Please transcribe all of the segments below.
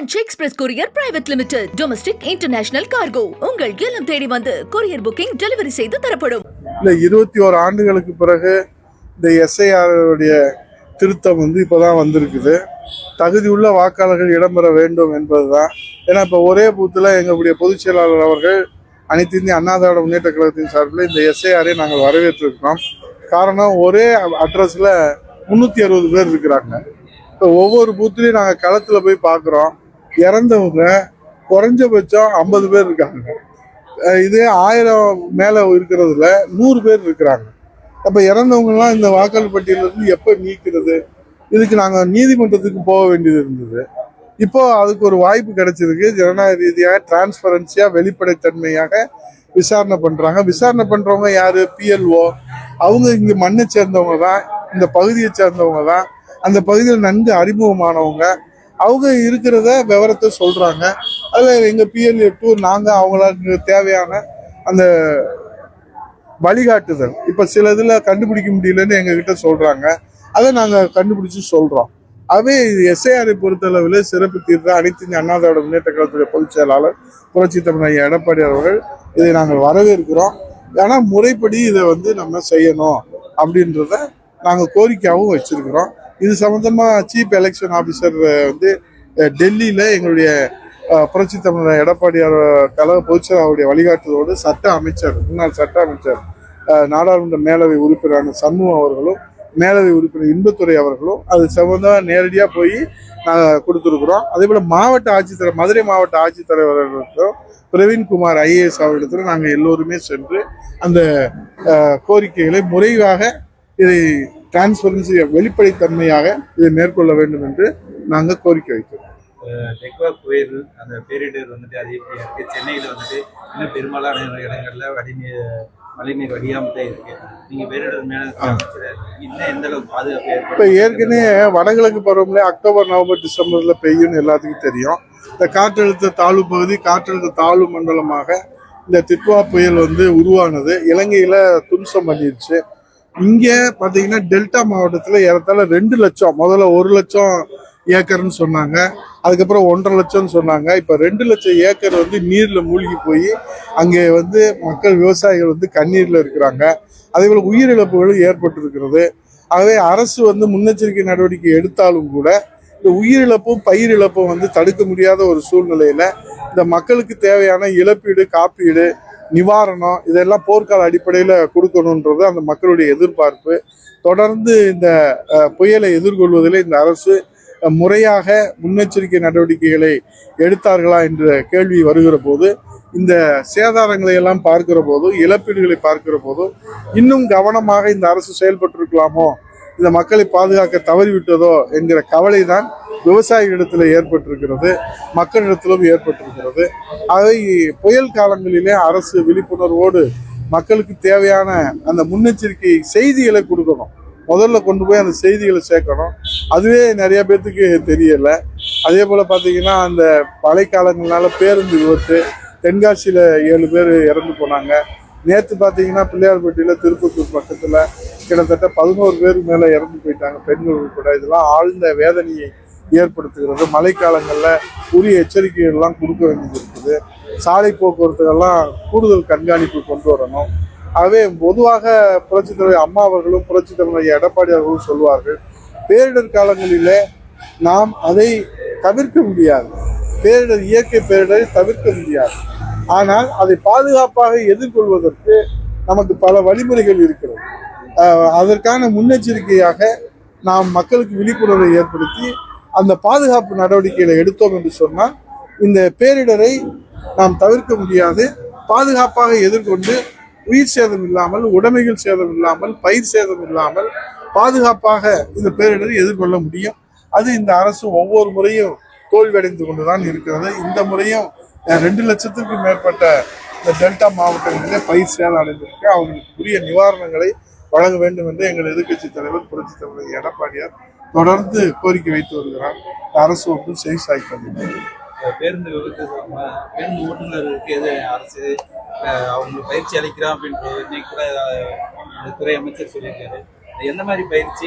Franch express courier private limited domestic international cargo உங்கள் இல்லம் தேடி வந்து கொரியர் புக்கிங் டெலிவரி செய்து தரப்படும். இல்லை இருபத்தி ஓரு ஆண்டுகளுக்கு பிறகு இந்த எஸ்ஐஆருடைய திருத்தம் வந்து இப்போதான் வந்திருக்குது. தகுதியுள்ள வாக்காளர்கள் இடம்பெற வேண்டும் என்பது தான் ஏன்னா இப்போ ஒரே பூத்தில் எங்களுடைய பொதுச் செயலாளர் அவர்கள் அனைத்து இந்திய அண்ணா திராவிட முன்னேற்ற கழகத்தின் சார்பில் இந்த எஸ்ஐஆரை நாங்கள் வரவேற்றிருக்கிறோம். காரணம் ஒரே அட்ரஸில் முந்நூற்றி அறுபது பேர் இருக்கிறாங்க. இப்போ ஒவ்வொரு பூத்துலேயும் நாங்கள் களத்தில் போய் பார்க்குறோம். இறந்தவங்க குறைஞ்சபட்சம் ஐம்பது பேர் இருக்காங்க. இதே ஆயிரம் மேலே இருக்கிறதுல நூறு பேர் இருக்கிறாங்க. அப்போ இறந்தவங்கலாம் இந்த வாக்காளர் பட்டியலிருந்து எப்போ நீக்கிறது? இதுக்கு நாங்கள் நீதிமன்றத்துக்கு போக வேண்டியது இருந்தது. இப்போ அதுக்கு ஒரு வாய்ப்பு கிடைச்சிருக்கு. ஜனநாயக ரீதியாக டிரான்ஸ்பரன்சியாக வெளிப்படைத்தன்மையாக விசாரணை பண்ணுறாங்க விசாரணை பண்ணுறவங்க யார்? பிஎல்ஓ அவங்க இங்கே மண்ணை சேர்ந்தவங்க தான் இந்த பகுதியை சேர்ந்தவங்க தான் அந்த பகுதியில் நன்கு அறிமுகமானவங்க. அவங்க இருக்கிறத விவரத்தை சொல்கிறாங்க அதில் எங்கள் பிஎல்ஏ டூ நாங்கள் அவங்களுக்கு தேவையான அந்த வழிகாட்டுதல். இப்போ சில இதில் கண்டுபிடிக்க முடியலன்னு எங்ககிட்ட சொல்கிறாங்க அதை நாங்கள் கண்டுபிடிச்சி சொல்கிறோம் ஆகவே எஸ்ஐஆரை பொறுத்தளவில் சிறப்பு தீர்த்த அனைத்து அண்ணாதோட முன்னேற்ற கழகத்துடைய பொதுச் செயலாளர் புரட்சி தமிழ் எடப்பாடி அவர்கள் இதை நாங்கள் வரவேற்கிறோம். ஆனால் முறைப்படி இதை வந்து நம்ம செய்யணும் அப்படின்றத நாங்கள் கோரிக்கையாகவும் வச்சிருக்கிறோம். இது சம்மந்தமாக சீஃப் எலெக்ஷன் ஆஃபீஸர் வந்து டெல்லியில் எங்களுடைய புரட்சி தமிழர் எடப்பாடியார் கழக பொதுச்செயலாளருடைய வழிகாட்டுதலோடு சட்ட அமைச்சர் முன்னாள் சட்ட அமைச்சர் நாடாளுமன்ற மேலவை உறுப்பினரான சண்முகம் அவர்களும் மேலவை உறுப்பினர் இன்பத்துறை அவர்களும் அது சம்பந்தமாக நேரடியாக போய் நாங்கள் கொடுத்துருக்குறோம். அதே போல் மாவட்ட ஆட்சித்தலைவர் மதுரை மாவட்ட ஆட்சித்தலைவர்களுக்கும் பிரவீன்குமார் ஐஏஎஸ் அவர்களிடத்தில் நாங்கள் எல்லோருமே சென்று அந்த கோரிக்கைகளை முறைவாக இதை டிரான்ஸ்பரன்சி வெளிப்படைத்தன்மையாக இதை மேற்கொள்ள வேண்டும் என்று நாங்கள் கோரிக்கை வைக்கிறோம். டெக்வா புயல் அந்த பேரிடர் வந்துட்டு அதிகப்படியாக இருக்கு. சென்னையில் வந்துட்டு இன்னும் பெரும்பாலான இடங்கள்ல வடிநீர் மழைநீர் வடியாம தான் இருக்கு. நீங்க பேரிடர் இன்னும் எந்த அளவுக்கு பாதுகாப்பு இப்போ ஏற்கனவே வடகிழக்கு பருவமழை அக்டோபர் நவம்பர் டிசம்பர்ல பெய்யும்னு எல்லாத்துக்கும் தெரியும். இந்த காற்றழுத்த தாழ்வு பகுதி காற்றழுத்த தாழ்வு மண்டலமாக இந்த திட்வா புயல் வந்து உருவானது. இலங்கையில துன்சம் பண்ணிருச்சு. இங்கே பார்த்தீங்கன்னா டெல்டா மாவட்டத்தில் ஏறத்தாழ ரெண்டு லட்சம் முதல்ல ஒரு லட்சம் ஏக்கர்னு சொன்னாங்க. அதுக்கப்புறம் ஒன்றரை லட்சம்னு சொன்னாங்க. இப்போ ரெண்டு லட்சம் ஏக்கர் வந்து நீரில் மூழ்கி போய் அங்கே வந்து மக்கள் விவசாயிகள் வந்து கண்ணீரில் இருக்கிறாங்க. அதே போல் உயிரிழப்புகளும் ஏற்பட்டிருக்கிறது. ஆகவே அரசு வந்து முன்னெச்சரிக்கை நடவடிக்கை எடுத்தாலும் கூட இந்த உயிரிழப்பும் பயிரிழப்பும் வந்து தடுக்க முடியாத ஒரு சூழ்நிலையில் இந்த மக்களுக்கு தேவையான இழப்பீடு காப்பீடு நிவாரணம் இதெல்லாம் போர்க்கால அடிப்படையில் கொடுக்கணுன்றது அந்த மக்களுடைய எதிர்பார்ப்பு. தொடர்ந்து இந்த புயலை எதிர்கொள்வதில் இந்த அரசு முறையாக முன்னெச்சரிக்கை நடவடிக்கைகளை எடுத்தார்களா என்ற கேள்வி வருகிற போது இந்த சேதாரங்களை எல்லாம் பார்க்கிற போதும் இழப்பீடுகளை பார்க்கிற போதும் இன்னும் கவனமாக இந்த அரசு செயல்பட்டிருக்கலாமோ இந்த மக்களை பாதுகாக்க தவறிவிட்டதோ என்கிற கவலை தான் விவசாயிகளிடத்தில் ஏற்பட்டிருக்கிறது மக்களிடத்திலும் ஏற்பட்டிருக்கிறது. அதை புயல் காலங்களிலே அரசு விழிப்புணர்வோடு மக்களுக்கு தேவையான அந்த முன்னெச்சரிக்கை செய்திகளை கொடுக்கணும். முதல்ல கொண்டு போய் அந்த செய்திகளை சேர்க்கணும். அதுவே நிறைய பேர்த்துக்கு தெரியலை. அதே போல் பார்த்தீங்கன்னா அந்த மழைக்காலங்களால பேருந்து விபத்து தென்காசியில் ஏழு பேர் இறந்து போனாங்க. நேற்று பார்த்தீங்கன்னா பிள்ளையார்பட்டியில் திருப்பத்தூர் பக்கத்தில் கிட்டத்தட்ட பதினோரு பேருக்கு மேலே இறந்து போயிட்டாங்க பெண்கள் உட்பட. இதெல்லாம் ஆழ்ந்த வேதனையை ஏற்படுத்துகிறது. மழைக்காலங்களில் உரிய எச்சரிக்கைகள்லாம் கொடுக்க வேண்டியது இருக்குது. சாலை போக்குவரத்துகள்லாம் கூடுதல் கண்காணிப்பு கொண்டு வரணும். ஆகவே பொதுவாக புரட்சித் தலைவர் அம்மா அவர்களும் புரட்சித் தலைவர் எடப்பாடி அவர்களும் சொல்வார்கள் பேரிடர் காலங்களிலே நாம் அதை தவிர்க்க முடியாது. பேரிடர் இயற்கை பேரிடரை தவிர்க்க முடியாது. ஆனால் அதை பாதுகாப்பாக எதிர்கொள்வதற்கு நமக்கு பல வழிமுறைகள் இருக்கிறது. அதற்கான முன்னெச்சரிக்கையாக நாம் மக்களுக்கு விழிப்புணர்வை ஏற்படுத்தி அந்த பாதுகாப்பு நடவடிக்கைகளை எடுத்தோம் என்று சொன்னால் இந்த பேரிடரை நாம் தவிர்க்க முடியாது. பாதுகாப்பாக எதிர்கொண்டு உயிர் சேதம் இல்லாமல் உடைமைகள் சேதம் இல்லாமல் பயிர் சேதம் இல்லாமல் பாதுகாப்பாக இந்த பேரிடரை எதிர்கொள்ள முடியும். அது இந்த அரசு ஒவ்வொரு முறையும் தோல்வியடைந்து கொண்டுதான் இருக்கிறது. இந்த முறையும் ரெண்டு லட்சத்திற்கும் மேற்பட்ட இந்த டெல்டா மாவட்டங்களிலே பயிர் சேதம் அடைந்திருக்கு. அவங்களுக்கு உரிய நிவாரணங்களை வழங்க வேண்டும் என்று எங்கள் எதிர்க்கட்சி தலைவர் புரட்சி தலைவர் எடப்பாடியார் தொடர்ந்து கோரிக்கை வைத்து வருகிறார். அரசு ஒன்றும் செவி சாய்ப்பதில்லை பேருந்து விபத்து பேருந்து ஓட்டுநருக்கு எது அரசு அவங்களுக்கு பயிற்சி அளிக்கிறோம் அப்படின்றது இன்னைக்கு கூட துறை அமைச்சர் சொல்லியிருக்காரு. எந்த மாதிரி பயிற்சி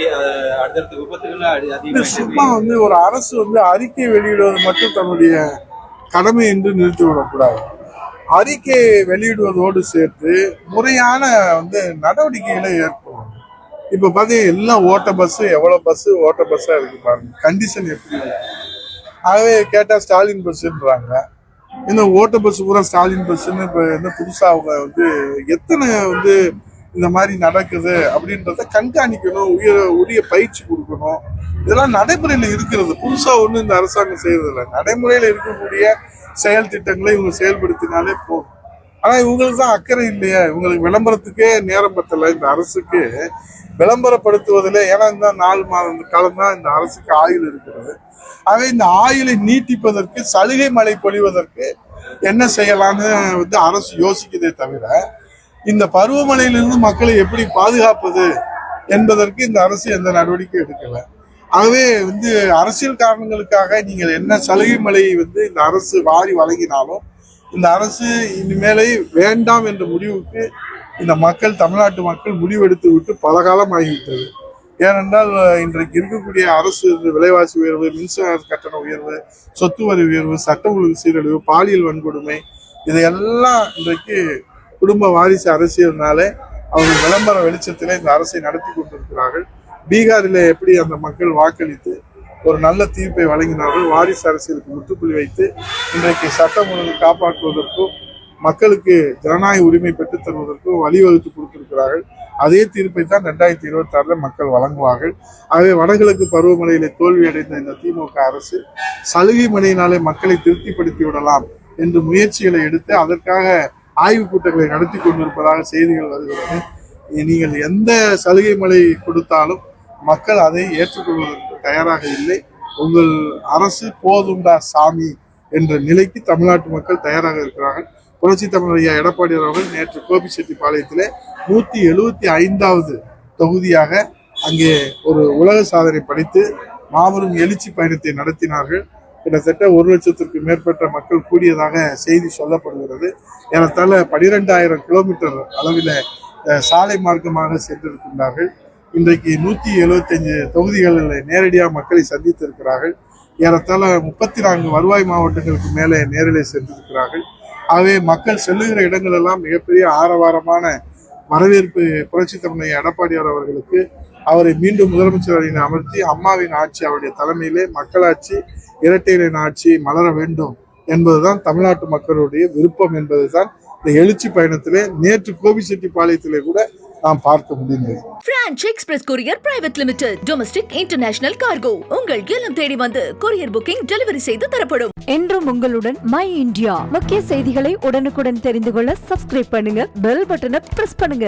அடுத்தடுத்த விபத்துகள் அடி- இது அதிகமா சும்மா வந்து ஒரு அரசு வந்து அறிக்கை வெளியிடுவது மட்டும் தன்னுடைய கடமை என்று நிறுத்திவிடக்கூடாது அறிக்கை வெளியிடுவதோடு சேர்த்து முறையான வந்து நடவடிக்கைகளை ஏற்படும் இப்போ பாத்தீங்கன்னா எல்லாம் ஓட்ட பஸ்ஸு எவ்வளோ பஸ்ஸு ஓட்ட பஸ்ஸாக இருக்கு பாருங்க. கண்டிஷன் எப்படி ஆகவே கேட்டால் ஸ்டாலின் பஸ்ஸுன்றாங்க இந்த ஓட்ட பஸ் பூரா ஸ்டாலின் பஸ்ஸுன்னு இப்போ என்ன புதுசாக அவங்க வந்து எத்தனை வந்து இந்த மாதிரி நடக்குது அப்படின்றத கண்காணிக்கணும் உயர உரிய பயிற்சி கொடுக்கணும். இதெல்லாம் நடைமுறையில் இருக்கிறது. புதுசாக ஒன்றும் இந்த அரசாங்கம் செய்யறதில்ல இல்லை இருக்கக்கூடிய செயல் திட்டங்களை இவங்க செயல்படுத்தினாலே போதும். ஆனால் இவங்களுக்கு தான் அக்கறை இல்லையா. இவங்களுக்கு விளம்பரத்துக்கே நேரம் பத்தலை. இந்த அரசுக்கு விளம்பரப்படுத்துவதில் ஏன்னா இந்த நாலு மாதம் காலம் தான் இந்த அரசுக்கு ஆயுள் இருக்கிறது. ஆகவே இந்த ஆயுளை நீட்டிப்பதற்கு சலுகை மழை பொழிவதற்கு என்ன செய்யலாம்னு வந்து அரசு யோசிக்குதே தவிர இந்த பருவமழையிலிருந்து மக்களை எப்படி பாதுகாப்பது என்பதற்கு இந்த அரசு எந்த நடவடிக்கை எடுக்கல. ஆகவே வந்து அரசியல் காரணங்களுக்காக நீங்கள் என்ன சலுகை மழையை வந்து இந்த அரசு வாரி வழங்கினாலும் இந்த அரசு இனிமேலை வேண்டாம் என்ற முடிவுக்கு இந்த மக்கள் தமிழ்நாட்டு மக்கள் முடிவெடுத்து விட்டு பல காலம் ஆகிவிட்டது ஏனென்றால் இன்றைக்கு இருக்கக்கூடிய அரசு விலைவாசி உயர்வு மின்சார கட்டண உயர்வு சொத்து வரி உயர்வு சட்ட ஒழுங்கு சீரழிவு பாலியல் வன்கொடுமை இதையெல்லாம் இன்றைக்கு குடும்ப வாரிசு அரசியல்னாலே அவங்க விளம்பர வெளிச்சத்தில் இந்த அரசை நடத்தி கொண்டிருக்கிறார்கள். பீகாரில் எப்படி அந்த மக்கள் வாக்களித்து ஒரு நல்ல தீர்ப்பை வழங்கினார்கள் வாரிசு அரசியலுக்கு முற்றுப்புள்ளி வைத்து இன்றைக்கு சட்டம் ஒழுங்கு காப்பாற்றுவதற்கும் மக்களுக்கு ஜனநாயக உரிமை பெற்றுத் தருவதற்கும் வழிவகுத்து கொடுத்திருக்கிறார்கள். அதே தீர்ப்பை தான் ரெண்டாயிரத்தி இருபத்தி ஆறில் மக்கள் வழங்குவார்கள். ஆகவே வடகிழக்கு பருவமழையில தோல்வி அடைந்த இந்த திமுக அரசு சலுகை மழையினாலே மக்களை திருப்திப்படுத்தி விடலாம் என்று முயற்சிகளை எடுத்து அதற்காக ஆய்வுக் கூட்டங்களை நடத்தி கொண்டிருப்பதாக செய்திகள் வருகிறது. நீங்கள் எந்த சலுகை மலை கொடுத்தாலும் மக்கள் அதை ஏற்றுக்கொள்வதற்கு தயாராக இல்லை. உங்கள் அரசு போதுண்டா சாமி என்ற நிலைக்கு தமிழ்நாட்டு மக்கள் தயாராக இருக்கிறார்கள். புரட்சி தமிழர் ஐயா எடப்பாடி அவர்கள் நேற்று கோபிச்செட்டிப்பாளையத்திலே நூற்றி எழுபத்தி ஐந்தாவது தொகுதியாக அங்கே ஒரு உலக சாதனை படைத்து மாபெரும் எழுச்சி பயணத்தை நடத்தினார்கள். கிட்டத்தட்ட ஒரு லட்சத்திற்கு மேற்பட்ட மக்கள் கூடியதாக செய்தி சொல்லப்படுகிறது. ஏறத்தாழ பனிரெண்டாயிரம் கிலோமீட்டர் அளவில் சாலை மார்க்கமாக சென்றிருக்கின்றார்கள். இன்றைக்கு நூற்றி எழுபத்தஞ்சு தொகுதிகளில் நேரடியாக மக்களை சந்தித்திருக்கிறார்கள். ஏறத்தாழ முப்பத்தி நான்கு வருவாய் மாவட்டங்களுக்கு மேலே நேரிலே சென்றிருக்கிறார்கள். ஆகவே மக்கள் செல்லுகிற இடங்கள் எல்லாம் மிகப்பெரிய ஆரவாரமான வரவேற்பு புரட்சி தமிழக எடப்பாடியார் அவர்களுக்கு அவரை மீண்டும் முதலமைச்சர் என அமர்த்தி அம்மாவின் ஆட்சி அவருடைய தலைமையிலே மக்களாட்சி இரட்டையிலின் ஆட்சி மலர வேண்டும் என்பதுதான் தமிழ்நாட்டு மக்களுடைய விருப்பம் என்பதுதான் இந்த எழுச்சி பயணத்திலே நேற்று கோபிச்செட்டிப்பாளையத்திலே கூட நாம் பார்க்க முடிந்தது. Franch express courier private limited domestic international cargo உங்கள் இல்லம் தேடி வந்து கொரியர் புக்கிங் டெலிவரி செய்து தரப்படும். என்றும் உங்களுடன் மை இந்தியா முக்கிய செய்திகளை உடனுக்குடன் தெரிந்து கொள்ள சப்ஸ்கிரைப் பண்ணுங்க பெல் பட்டனை பிரஸ் பண்ணுங்க.